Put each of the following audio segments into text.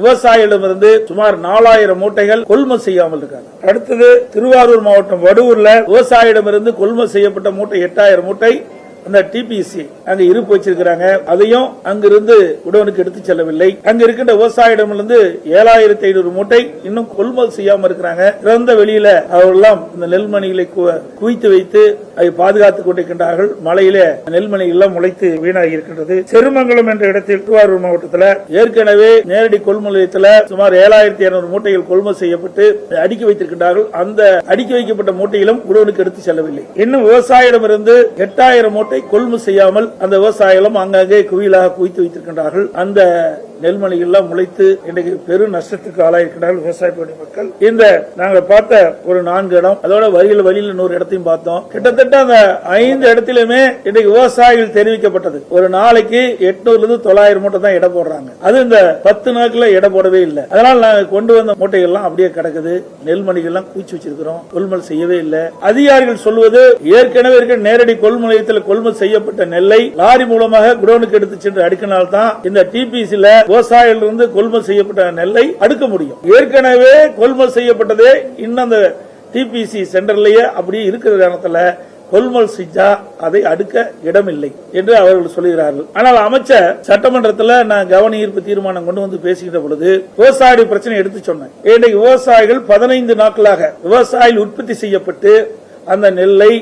விவசாயிகளிடமிருந்து சுமார் நாலாயிரம் மூட்டைகள் கொள்முதல் செய்யாமல் இருக்காங்க. அடுத்தது திருவாரூர் மாவட்டம் வடுவூர்ல விவசாயிடமிருந்து கொள்முதல் செய்யப்பட்ட மூட்டை எட்டாயிரம் மூட்டை அந்த டிபிசி அங்க இருப்பு வச்சிருக்கிறாங்க. அதையும் அங்கிருந்து உடவனுக்கு எடுத்து செல்லவில்லை. அங்க இருக்கின்ற விவசாயிடமிருந்து ஏழாயிரத்தி ஐநூறு மூட்டை இன்னும் கொள்முதல் செய்யாம இருக்கிறாங்க. திறந்த வெளியில அவர்களெல்லாம் இந்த நெல்மணிகளை கு- குவித்து வைத்து அதை பாதுகாத்துக் கொண்டிருக்கின்றார்கள். மழையில நெல்மணி எல்லாம் முளைத்து வீணாகி இருக்கின்றது. செருமங்கலம் என்ற இடத்தில் திருவாரூர் மாவட்டத்தில் ஏற்கனவே நேரடி கொள்முதல் நிலையத்தில் சுமார் ஏழாயிரத்தி இருநூறு மூட்டைகள் கொள்முதல் செய்யப்பட்டு அடுக்கி வைத்திருக்கின்றார்கள். அந்த அடுக்கி வைக்கப்பட்ட மூட்டையிலும் உடவனுக்கு எடுத்து செல்லவில்லை. இன்னும் விவசாயிடமிருந்து எட்டாயிரம் மூட்டை கொள்முதல் செய்யாமல் அந்த விவசாயிகளும் அங்கங்கே குவியலாக குவித்து வைத்திருக்கின்றார்கள். அந்த நெல்மணிகள்லாம் முளைத்து இன்றைக்கு பெரும் நஷ்டத்துக்கு ஆளாயிருக்கிறார்கள் விவசாய மக்கள். இந்த நாங்கள் பார்த்த ஒரு நான்கு இடம் அதோட வழியில் வழியில் இன்னொரு இடத்தையும் பார்த்தோம். கிட்டத்தட்ட அந்த ஐந்து இடத்திலுமே இன்றைக்கு விவசாயிகள் தெரிவிக்கப்பட்டது. ஒரு நாளைக்கு எட்நூறுல இருந்து தொள்ளாயிரம் மூட்டை தான் இடம் போடுறாங்க. அது இந்த பத்து நாட்கள் இடம் போடவே இல்லை. அதனால நாங்க கொண்டு வந்த மூட்டைகள் எல்லாம் அப்படியே கிடக்குது. நெல்மணிகள் எல்லாம் பூச்சி வச்சிருக்கிறோம். கொள்முதல் செய்யவே இல்லை. அதிகாரிகள் சொல்வது ஏற்கனவே இருக்க நேரடி கொள்முதல் நிலையத்தில் கொள்முதல் செய்யப்பட்ட நெல்லை லாரி மூலமாக குடோனுக்கு எடுத்து சென்று அடுக்கினால்தான் இந்த டிபிசில விவசாயிகளிருந்து கொள்முதல் செய்யப்பட்ட நெல்லை அடுக்க முடியும். ஏற்கனவே கொள்முதல் செய்யப்பட்டதே இன்னும் அந்த டிபிசி சென்டர்லயே அப்படியே இருக்கிற நேரத்தில் கொள்முதல் செஞ்சா அதை அடுக்க இடமில்லை என்று அவர்கள் சொல்லுகிறார்கள் ஆனால் அமைச்சர் சட்டமன்றத்தில் நான் கவன ஈர்ப்பு தீர்மானம் கொண்டு வந்து பேசுகிற பொழுது விவசாய பிரச்சனை எடுத்து சொன்னேன். இன்றைக்கு விவசாயிகள் பதினைந்து நாட்களாக விவசாயிகள் உற்பத்தி செய்யப்பட்டு அந்த நெல்லை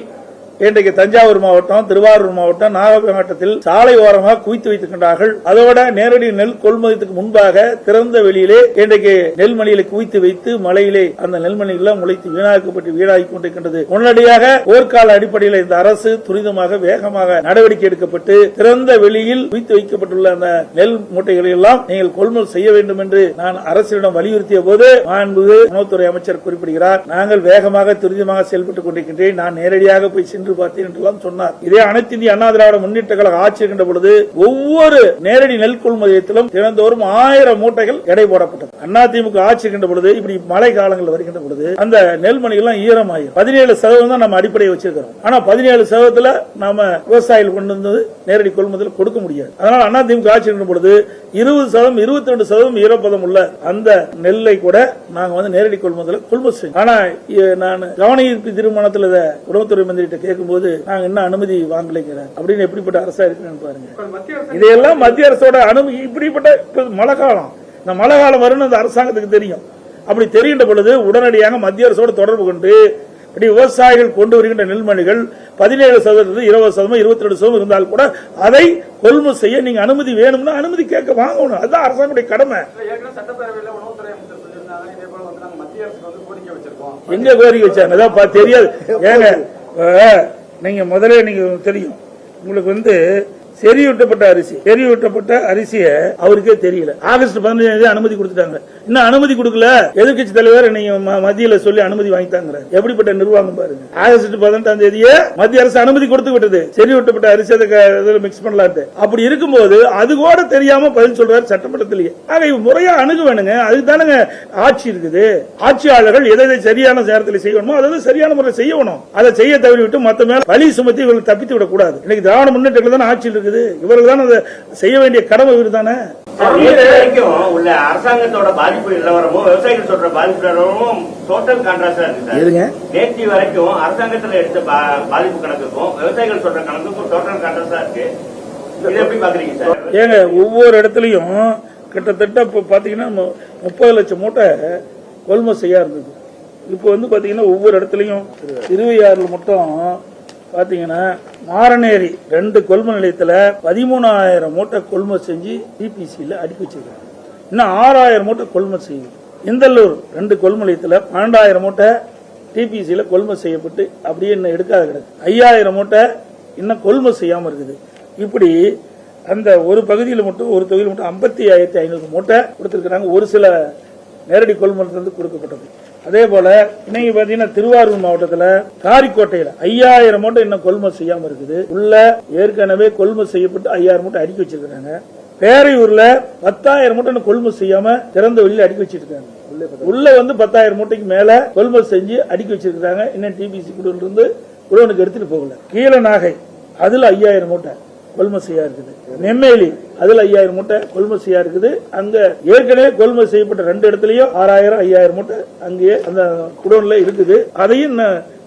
இன்றைக்கு தஞ்சாவூர் மாவட்டம் திருவாரூர் மாவட்டம் நாகப்பட்டினம் மாவட்டத்தில் சாலை ஓரமாக குவித்து வைத்திருக்கின்றார்கள். அதோட நேரடி நெல் கொள்முதலுக்கு முன்பாக திறந்த வெளியிலே இன்றைக்கு நெல்மணிகளை குவித்து வைத்து மழையிலே அந்த நெல்மணிகள் முளைத்து வீணாக்கப்பட்டு வீணாகி கொண்டிருக்கின்றது. உடனடியாக போர்க்கால அடிப்படையில் இந்த அரசு துரிதமாக வேகமாக நடவடிக்கை எடுக்கப்பட்டு திறந்த வெளியில் குவித்து வைக்கப்பட்டுள்ள அந்த நெல் மூட்டைகளை எல்லாம் நீங்கள் கொள்முதல் செய்ய வேண்டும் என்று நான் அரசிடம் வலியுறுத்திய போது மாண்புமிகு உணவுத்துறை அமைச்சர் குறிப்பிடுகிறார். நாங்கள் வேகமாக துரிதமாக செயல்பட்டுக் கொண்டிருக்கின்றேன் நான் நேரடியாக போய் சென்று பார்த்தேன் என்றெல்லாம் சொன்னார். இதே அனைத்து இந்திய அண்ணா திராவிட முன்னேற்ற கழக ஆட்சி இருக்கின்ற பொழுது ஒவ்வொரு நேரடி நெல் கொள்முதலத்திலும் தினந்தோறும் ஆயிரம் மூட்டைகள் எடை போடப்பட்டது. அண்ணா திமுக ஆட்சி இருக்கின்ற பொழுது இப்படி மழை காலங்கள் வருகின்ற பொழுது அந்த நெல்மணிகள்லாம் ஈரமாயிரும் பதினேழு சதவீதம் தான் நம்ம அடிப்படையை வச்சிருக்கிறோம். ஆனா பதினேழு சதவீதத்தில் நாம விவசாயிகள் கொண்டு வந்து நேரடி கொள்முதல் கொடுக்க முடியாது. அதனால அதிமுக ஆட்சி இருக்கின்ற பொழுது இருபது சதவீதம் இருபத்தி ரெண்டு சதவீதம் ஈரப்பதம் உள்ள அந்த நெல்லை கூட நாங்க வந்து நேரடி கொள்முதல் கொள்முதல் ஆனா நான் கவன ஈர்ப்பு தீர்மானத்தில் உணவுத்துறை மந்திரிட்ட கேட்கும்போது நாங்க இன்னும் அனுமதி வாங்கலைங்கிறேன். அப்படின்னு எப்படிப்பட்ட அரசா இருக்குன்னு பாருங்க. இதையெல்லாம் மத்திய அரசோட அனுமதி இப்படிப்பட்ட இப்ப மழை காலம். இந்த மழை காலம் வரும்னு அந்த அரசாங்கத்துக்கு தெரியும். அப்படி தெரிகின்ற பொழுது உடனடியாக மத்திய அரசோடு தொடர்பு கொண்டு இப்படி விவசாயிகள் கொண்டு வருகின்ற நெல்மணிகள் பதினேழு சதவீதம் இருபது சதவீதம் இருபத்தி ரெண்டு சதவீதம் இருந்தால் கூட அதை கொள்முதல் செய்ய நீங்க அனுமதி வேணும்னா அனுமதி கேட்க வாங்கணும். அதுதான் அரசாங்கத்துடைய கடமை. எங்க கோரிக்கை வச்சாங்க? தெரியாது. ஏங்க நீங்கள் நீங்க முதல்ல நீங்க தெரியும் உங்களுக்கு வந்து செறியூட்டப்பட்ட அரிசி. செறியூட்டப்பட்ட அரிசியை அவருக்கே தெரியல. ஆகஸ்ட் பதினஞ்சாம் தேதி அனுமதி கொடுத்துட்டாங்க. இன்னும் அனுமதி கொடுக்கல? எதிர்கட்சி தலைவர் நீங்க ம- மத்தியில சொல்லி அனுமதி வாங்கிட்டாங்க எப்படிப்பட்ட நிர்வாகம் பாருங்க. ஆகஸ்ட் பதினெட்டாம் தேதியே மத்திய அரசு அனுமதி கொடுத்து விட்டது. செறியூட்டப்பட்ட அரிசி அதை மிக்ஸ் பண்ணலான்ட்டு. அப்படி இருக்கும்போது அது கூட தெரியாம பதில் சொல்றாரு சட்டமன்றத்திலேயே. ஆக முறையா அணுக வேணுங்க அதுக்கு தானுங்க ஆட்சி இருக்குது. ஆட்சியாளர்கள் எதை எதை சரியான நேரத்தில் செய்யணுமோ அதை சரியான முறையில் செய்யணும். அதை செய்ய தவறிவிட்டு மத்த மேல பழி சுமத்தி இவர்கள் தப்பித்து விடக்கூடாது. இன்னைக்கு திராவிட முன்னேற்றங்கள் தான் ஆட்சியில் இருக்குது. இவர்கள் தான் அதை செய்ய வேண்டிய கடமை இவர் தானே? உள்ள அரசாங்கத்தோட பாதிப்பு நிலவரமும் விவசாயிகள் சொல்ற பாதிப்பு நிலவரமும் டோட்டல் கான்ட்ராஸ்டா இருக்கு நேற்று வரைக்கும் அரசாங்கத்துல எடுத்த பாதிப்பு கணக்குக்கும் விவசாயிகள் சொல்ற கணக்குக்கும் டோட்டல் கான்ட்ராஸ்டா இருக்கு. ஏங்க ஒவ்வொரு இடத்துலயும் கிட்டத்தட்ட இப்போ பாத்தீங்கன்னா மு- முப்பது லட்சம் மூட்டை கொள்முதல் செய்ய இருந்தது இப்போ வந்து பாத்தீங்கன்னா ஒவ்வொரு இடத்துலயும் திருவையாறுல மட்டும் பாத்தீங்கன்னா மாரநேரி ரெண்டு கொள்முதல் நிலையத்தில் பதிமூணாயிரம் மூட்டை கொள்முதல் செஞ்சு டிபிசியில் அடுக்கி வச்சிருக்காங்க. இன்னும் ஆறாயிரம் மூட்டை கொள்முதல் செய்யுது. இந்தல்லூர் ரெண்டு கொள்முதல் நிலையத்தில் பன்னெண்டாயிரம் மூட்டை டிபிசியில் கொள்முதல் செய்யப்பட்டு அப்படியே இன்னும் எடுக்காத கிடக்கு. ஐயாயிரம் மூட்டை இன்னும் கொள்முதல் செய்யாமல் இருக்குது. இப்படி அந்த ஒரு பகுதியில் மட்டும் ஒரு தொகுதியில் மட்டும் ஐம்பத்தி ஆயிரத்தி ஐநூறு மூட்டை கொடுத்துருக்குறாங்க. ஒரு சில நேரடி கொள்முதலிருந்து கொடுக்கப்பட்டது. அதே போல இன்னைக்கு பாத்தீங்கன்னா திருவாரூர் மாவட்டத்தில் காரிக்கோட்டையில் ஐயாயிரம் மூட்டை இன்னும் கொள்முதல் செய்யாம இருக்குது. உள்ள ஏற்கனவே கொள்முதல் செய்யப்பட்டு ஐயாயிரம் மூட்டை அடுக்கி வச்சிருக்காங்க பேரையூர்ல பத்தாயிரம் மூட்டை கொள்முதல் செய்யாம திறந்த வெளியில அடுக்கி வச்சிருக்காங்க. உள்ள வந்து பத்தாயிரம் மூட்டைக்கு மேல கொள்முதல் செஞ்சு அடுக்கி வச்சிருக்காங்க இன்னும் டிபிசி குழுவிலிருந்து குடோனுக்கு எடுத்துட்டு போகல. கீழ நாகை அதுல ஐயாயிரம் மூட்டை. கொள்முசையா இருக்குது. நெம்மேலி அதுல ஐயாயிரம் மூட்டை கொள்முசையா இருக்குது. அங்க ஏற்கனவே கொள்முதல் செய்யப்பட்ட ரெண்டு இடத்துலயும் ஆறாயிரம் ஐயாயிரம் மூட்டை அங்கேயே அந்த குடோன்ல இருக்குது. அதையும்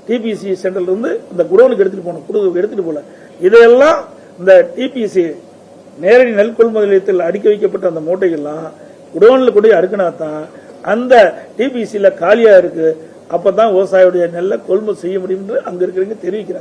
டிபிசி சென்டர்ல இருந்து இந்த குடோனுக்கு எடுத்துட்டு போகணும். குடு எடுத்துட்டு போல இதையெல்லாம் இந்த டிபிசி நேரடி நெல் கொள்முதல் நிலையத்தில் அடுக்கி வைக்கப்பட்ட அந்த மூட்டைகள்லாம் குடோன்ல கூட அடுக்கினா தான் அந்த டிபிசியில் காலியா இருக்கு. அப்பதான் விவசாயியுடைய நெல்லை கொள்முதல் செய்ய முடியும் என்று அங்க இருக்கிறவங்க தெரிவிக்கிறாங்க.